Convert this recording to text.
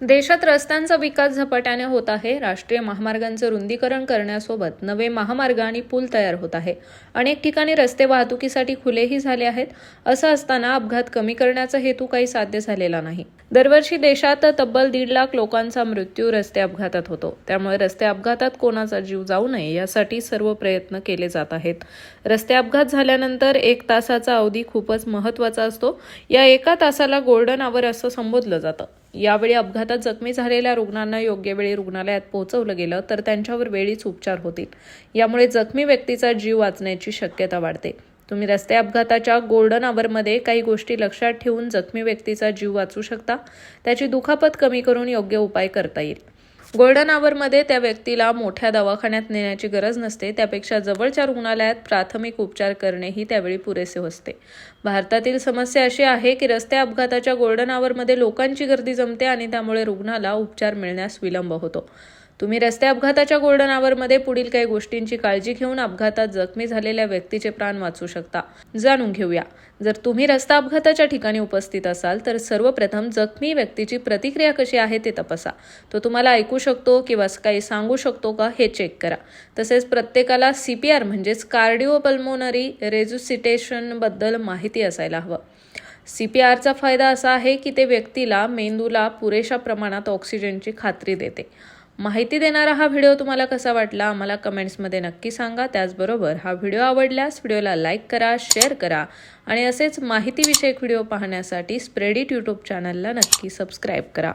देशात रस्त्यांचा विकास झपाट्याने होत आहे. राष्ट्रीय महामार्गांचं रुंदीकरण करण्यासोबत नवे महामार्ग आणि पूल तयार होत आहे. अनेक ठिकाणी रस्ते वाहतुकीसाठी खुलेही झाले आहेत. असं असताना अपघात कमी करण्याचा हेतू काही साध्य झालेला नाही. दरवर्षी देशात तब्बल दीड लाख लोकांचा मृत्यू रस्ते अपघातात होतो. त्यामुळे रस्ते अपघातात कोणाचा जीव जाऊ नये यासाठी सर्व प्रयत्न केले जात आहेत. रस्ते अपघात झाल्यानंतर एक तासाचा अवधी खूपच महत्त्वाचा असतो. या एका तासाला गोल्डन आवर असं संबोधलं जातं. यावेळी अपघातात जखमी झालेल्या रुग्णांना योग्य वेळी रुग्णालयात पोहोचवलं गेलं तर त्यांच्यावर वेळीच उपचार होतील. यामुळे जखमी व्यक्तीचा जीव वाचण्याची शक्यता वाढते. तुम्ही रस्ते अपघाताच्या गोल्डन आवरमध्ये काही गोष्टी लक्षात ठेवून जखमी व्यक्तीचा जीव वाचू शकता. त्याची दुखापत कमी करून योग्य उपाय करता येईल. गोल्डन आवरमध्ये त्या व्यक्तीला मोठ्या दवाखान्यात नेण्याची गरज नसते. त्यापेक्षा जवळच्या रुग्णालयात प्राथमिक उपचार करणेही त्यावेळी पुरेसे असते. भारतातील समस्या अशी आहे की रस्ते अपघाताच्या गोल्डन आवरमध्ये लोकांची गर्दी जमते आणि त्यामुळे रुग्णाला उपचार मिळण्यास विलंब होतो. तुम्ही रस्ते अपघाताच्या गोल्डन आवरमध्ये पुढील काही गोष्टींची काळजी घेऊन अपघातात जखमी झालेल्या व्यक्तीचे प्राण वाचू शकता. जाणून घेऊया. जर तुम्ही रस्ता अपघाताच्या ठिकाणी उपस्थित असाल तर सर्वप्रथम जखमी व्यक्तीची प्रतिक्रिया कशी आहे ते तपासा. तो तुम्हाला ऐकू शकतो किंवा काही सांगू शकतो का हे चेक करा. तसेच प्रत्येकाला सी पी आर म्हणजेच कार्डिओपल्मोनरी रेजुसिटेशनबद्दल माहिती असायला हवं. सी पी आरचा फायदा असा आहे की ते व्यक्तीला मेंदूला पुरेशा प्रमाणात ऑक्सिजनची खात्री देते. माहिती देणारा हा व्हिडिओ तुम्हाला कसा वाटला आम्हाला कमेंट्समध्ये नक्की सांगा. त्याचबरोबर हा व्हिडिओ आवडल्यास व्हिडिओला लाईक करा शेअर करा आणि असेच माहितीविषयक व्हिडिओ पाहण्यासाठी स्प्रेडिट यूट्यूब चॅनलला नक्की सबस्क्राईब करा.